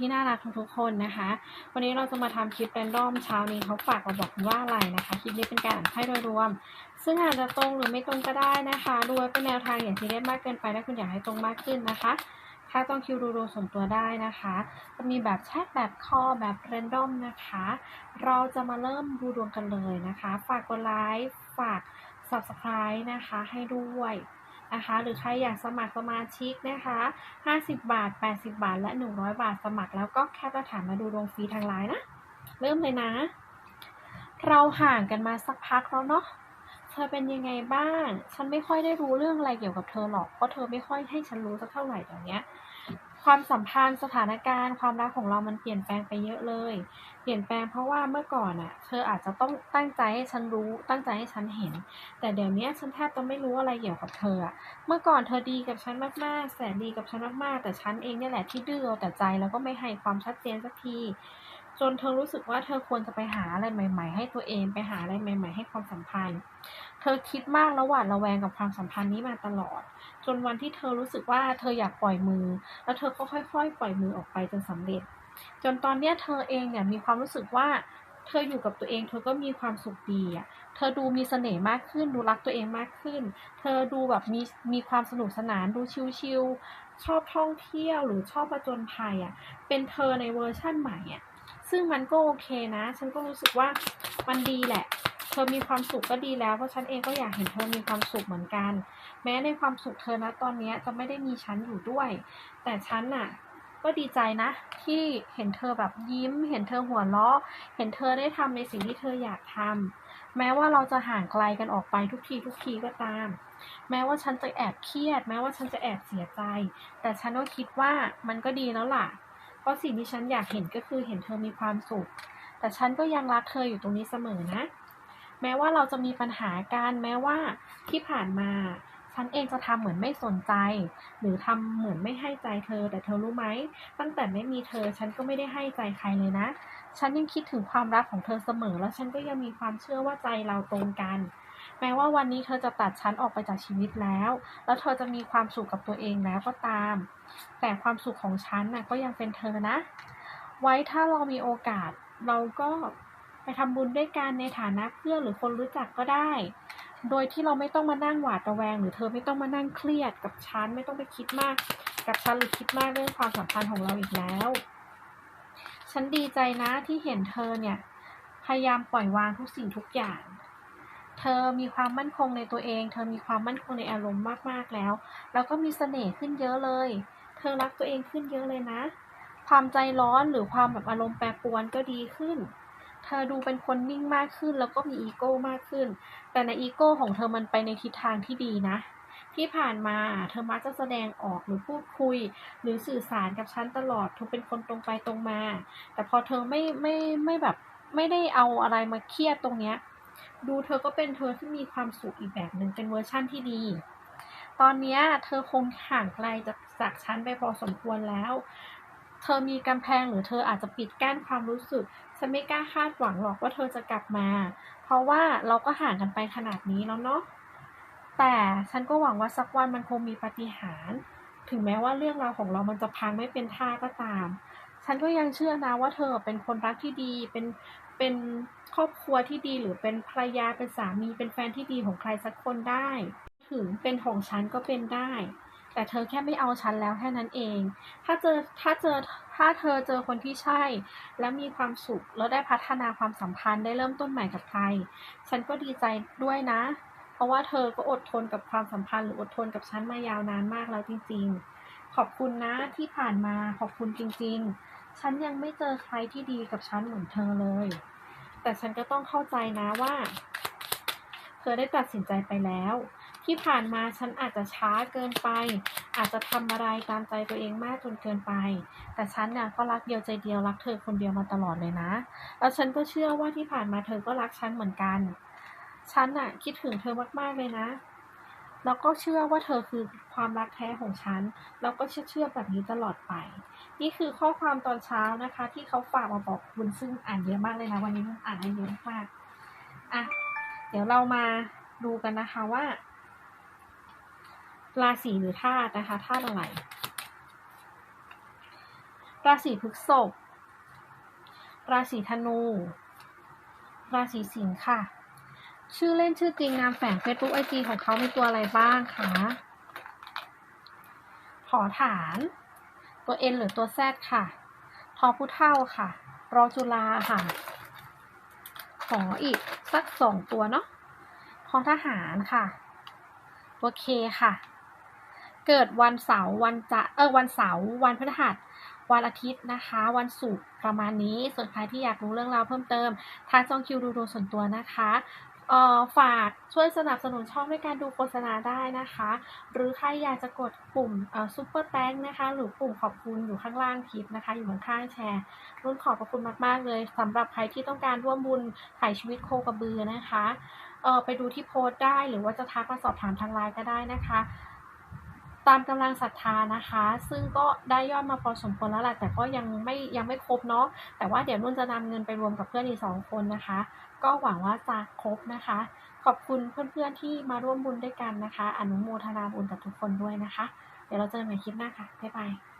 ที่น่ารักทุกๆคนนะคะ วันนี้เราจะมาทำคลิปแรนดอมเช้านี้เขาฝากมาบอกว่าอะไรนะคะ คลิปนี้เป็นการอ่านไพ่โดยรวม ซึ่งอาจจะตรงหรือไม่ตรงก็ได้นะคะดูไว้เป็นแนวทางอย่างที่ได้มากเกินไปถ้าคุณอยากให้ตรงมากขึ้นนะคะ ถ้าต้องคิวดูดูส่วนตัวได้นะคะ จะมีแบบแชทแบบคอแบบเรนดอมนะคะ เราจะมาเริ่มดูดวงกันเลยนะคะ ฝากกดไลค์ฝาก subscribe นะคะให้ด้วย นะคะ หรือใครอยากสมัครสมาชิกนะคะ 50 บาท 80 บาท และ 100 บาทสมัครแล้วก็แค่ประถามมาดูดวงฟรีทางไลน์นะ เริ่มเลยนะ เราห่างกันมาสักพักแล้วเนาะเธอเป็นยังไงบ้าง ฉันไม่ค่อยได้รู้เรื่องอะไรเกี่ยวกับเธอหรอก เพราะเธอไม่ค่อยให้ฉันรู้สักเท่าไหร่ตอนเนี้ย ความสัมพันธ์สถานการณ์ความรักของเรามันเปลี่ยนแปลงไปเยอะเลย เปลี่ยนแปลงเพราะว่าเมื่อก่อนอะ่ะ เธออาจจะต้องตั้งใจให้ฉันรู้ ตั้งใจให้ฉันเห็น แต่เดี๋ยวนี้ฉันแทบจะไม่รู้อะไรเกี่ยวกับเธออะเมื่อก่อนเธอดีกับฉันมากๆ แสนดีกับฉันมากๆ แต่ฉันเองเนี่แหละที่ดื้อแต่ใจแล้วก็ไม่ให้ความชัดเจนสักที จนเธอรู้สึกว่าเธอควรจะไปหาอะไรใหม่ ๆ ให้ตัวเองไปหาอะไรใหม่ ๆ ให้ความสัมพันธ์ เธอคิดมากแล้วหวาดระแวงกับความสัมพันธ์นี้มาตลอด จนวันที่เธอรู้สึกว่าเธออยากปล่อยมือ แล้วเธอก็ค่อย ๆ ปล่อยมือออกไปจนสำเร็จ จนตอนเนี้ยเธอเองเนี่ยมีความรู้สึกว่าเธออยู่กับตัวเอง เธอก็มีความสุขดีอะ เธอดูมีเสน่ห์มากขึ้น ดูรักตัวเองมากขึ้น เธอดูแบบมีมีความสนุกสนาน ดูชิลๆ ชอบท่องเที่ยวหรือชอบประจนภัยอะ เป็นเธอในเวอร์ชั่นใหม่อะ ซึ่งมันก็โอเคนะ ฉันก็รู้สึกว่ามันดีแหละ เธอมีความสุขก็ดีแล้วเพราะฉันเองก็อยากเห็นเธอมีความสุขเหมือนกัน แม้ในความสุขเธอนะตอนนี้จะไม่ได้มีฉันอยู่ด้วย แต่ฉันน่ะก็ดีใจนะ ที่เห็นเธอแบบยิ้ม เห็นเธอหัวเราะ เห็นเธอได้ทำในสิ่งที่เธออยากทำแม้ว่าเราจะห่างไกลกันออกไปทุกทีทุกทีก็ตาม แม้ว่าฉันจะแอบเครียด แม้ว่าฉันจะแอบเสียใจ แต่ฉันก็คิดว่ามันก็ดีแล้วล่ะ เพราะสิ่งที่ฉันอยากเห็นก็คือเห็นเธอมีความสุข แต่ฉันก็ยังรักเธออยู่ตรงนี้เสมอนะ แม้ว่าเราจะมีปัญหาการแม้ว่าที่ผ่านมาฉันเองจะทำเหมือนไม่สนใจ หรือทำเหมือนไม่ให้ใจเธอ แต่เธอรู้ไหม ตั้งแต่ไม่มีเธอฉันก็ไม่ได้ให้ใจใครเลยนะ ฉันยังคิดถึงความรักของเธอเสมอ แล้วฉันก็ยังมีความเชื่อว่าใจเราตรงกัน แม้ว่าวันนี้เธอจะตัดฉันออกไปจากชีวิตแล้ว แล้วเธอจะมีความสุขกับตัวเองแล้วก็ตาม แต่ความสุขของฉันน่ะก็ยังเป็นเธอนะ ไว้ถ้าเรามีโอกาสเราก็ไปทำบุญด้วยกันในฐานะเพื่อนหรือคนรู้จักก็ได้ โดยที่เราไม่ต้องมานั่งหวาดระแวง หรือเธอไม่ต้องมานั่งเครียดกับฉัน ไม่ต้องไปคิดมาก กับฉันหรือคิดมากเรื่องความสัมพันธ์ของเราอีกแล้ว ฉันดีใจนะที่เห็นเธอเนี่ย พยายามปล่อยวางทุกสิ่งทุกอย่าง ธอมีความมั่นคงในตัวเอง เธอมีความมั่นคงในอารมณ์มากๆแล้ว แล้วก็มีเสน่ห์ขึ้นเยอะเลย เธอรักตัวเองขึ้นเยอะเลยนะ ความใจร้อนหรือความแบบอารมณ์แปรปรวนก็ดีขึ้น เธอดูเป็นคนนิ่งมากขึ้น แล้วก็มีอีโก้มากขึ้น แต่ในอีโก้ของเธอมันไปในทิศทางที่ดีนะ ที่ผ่านมาเธอมักจะแสดงออกหรือพูดคุย หรือสื่อสารกับฉันตลอด เธอเป็นคนตรงไปตรงมา แต่พอเธอไม่ไม่ไม่แบบไม่ได้เอาอะไรมาเครียดตรงเนี้ย ดูเธอก็เป็นเธอที่มีความสุขอีกแบบหนึ่งเป็นเวอร์ชั่นที่ดี ตอนนี้เธอคงห่างไกลจากจากฉันไปพอสมควรแล้ว เธอมีกำแพงหรือเธออาจจะปิดกั้นความรู้สึก ฉันไม่กล้าคาดหวังหรอกว่าเธอจะกลับมา เพราะว่าเราก็ห่างกันไปขนาดนี้แล้วเนาะ แต่ฉันก็หวังว่าสักวันมันคงมีปาฏิหาริย์ถึงแม้ว่าเรื่องราวของเรามันจะพังไม่เป็นท่าก็ตาม ฉันก็ยังเชื่อนะว่าเธอเป็นคนรักที่ดี เป็น เป็น ครอบครัวที่ดีหรือเป็นภรรยาเป็นสามีเป็นแฟนที่ดีของใครสักคนได้ ถึงเป็นของฉันก็เป็นได้ แต่เธอแค่ไม่เอาฉันแล้วแค่นั้นเอง ถ้าเจอถ้าเจอถ้าเธอเจอคนที่ใช่ และมีความสุขแล้วได้พัฒนาความสัมพันธ์ได้เริ่มต้นใหม่กับใคร ฉันก็ดีใจด้วยนะ เพราะว่าเธอก็อดทนกับความสัมพันธ์หรืออดทนกับฉันมายาวนานมากแล้วจริง ๆ ขอบคุณนะที่ผ่านมาขอบคุณจริง ๆ ฉันยังไม่เจอใครที่ดีกับฉันเหมือนเธอเลย แต่ฉันก็ต้องเข้าใจนะว่า เธอได้ตัดสินใจไปแล้ว ที่ผ่านมาฉันอาจจะช้าเกินไป อาจจะทำอะไรตามใจตัวเองมากจนเกินไป แต่ฉันเนี่ยก็รักเดียวใจเดียวรักเธอคนเดียวมาตลอดเลยนะ แล้วฉันก็เชื่อว่าที่ผ่านมาเธอก็รักฉันเหมือนกัน ฉันน่ะคิดถึงเธอมากๆเลยนะ แล้วก็เชื่อว่าเธอคือความรักแท้ของฉัน แล้วก็เชื่อเชื่อแบบนี้ตลอดไป นี่คือข้อความตอนเช้านะคะ ที่เขาฝากมาบอกคุณซึ่งอ่านเยอะมากเลยนะวันนี้มันอ่านได้เยอะมากอะเดี๋ยวเรามาดูกันนะคะว่า ราศีหรือธาตุนะคะธาตุอะไร ราศีพฤษภราศีธนู ราศีสิงค์ค่ะ ชื่อเล่นชื่อจริงนามแฝง Facebook IG ของเขามีตัวอะไรบ้างคะขอฐาน ตัว N หรือตัว Z ค่ะทอผู้เท่าค่ะ รอจุลาค่ะ ขออีกสักสองตัวเนาะพอทหารค่ะ ตัว K ค่ะ เกิดวันเสาร์วันจะเออวันเสาร์วันพฤหัสวันอาทิตย์นะคะ วันศุกร์ประมาณนี้ส่วนใครที่อยากรู้เรื่องราวเพิ่มเติมทางจองคิวดูดูส่วนตัวนะคะ ฝากช่วยสนับสนุนช่องด้วยการดูโฆษณาได้นะคะ หรือใครอยากจะกดปุ่มซุปเปอร์แตงนะคะ หรือปุ่มขอบคุณอยู่ข้างล่างคลิปนะคะ อยู่ข้างแชร์รุ่นขอบพระคุณมาก ๆ เลยสำหรับใครที่ต้องการร่วมบุญถ่ายชีวิตโคกระบือนะคะไปดูที่โพสต์ได้หรือว่าจะทักมาสอบถามทางไลน์ก็ได้นะคะ ตามกำลังศรัทธานะคะ ซึ่งก็ได้ยอดมาพอสมควรแล้วแหละแต่ก็ยังไม่ยังไม่ครบเนาะแต่ว่าเดี๋ยวนุ่นจะนำเงินไปรวมกับเพื่อนอีกสองคนนะคะ ก็หวังว่าจะครบนะคะ ขอบคุณเพื่อนๆที่มาร่วมบุญด้วยกันนะคะ อนุโมทนาบุญกับทุกคนด้วยนะคะ เดี๋ยวเราเจอกันใหม่คลิปหน้าค่ะบ๊ายบาย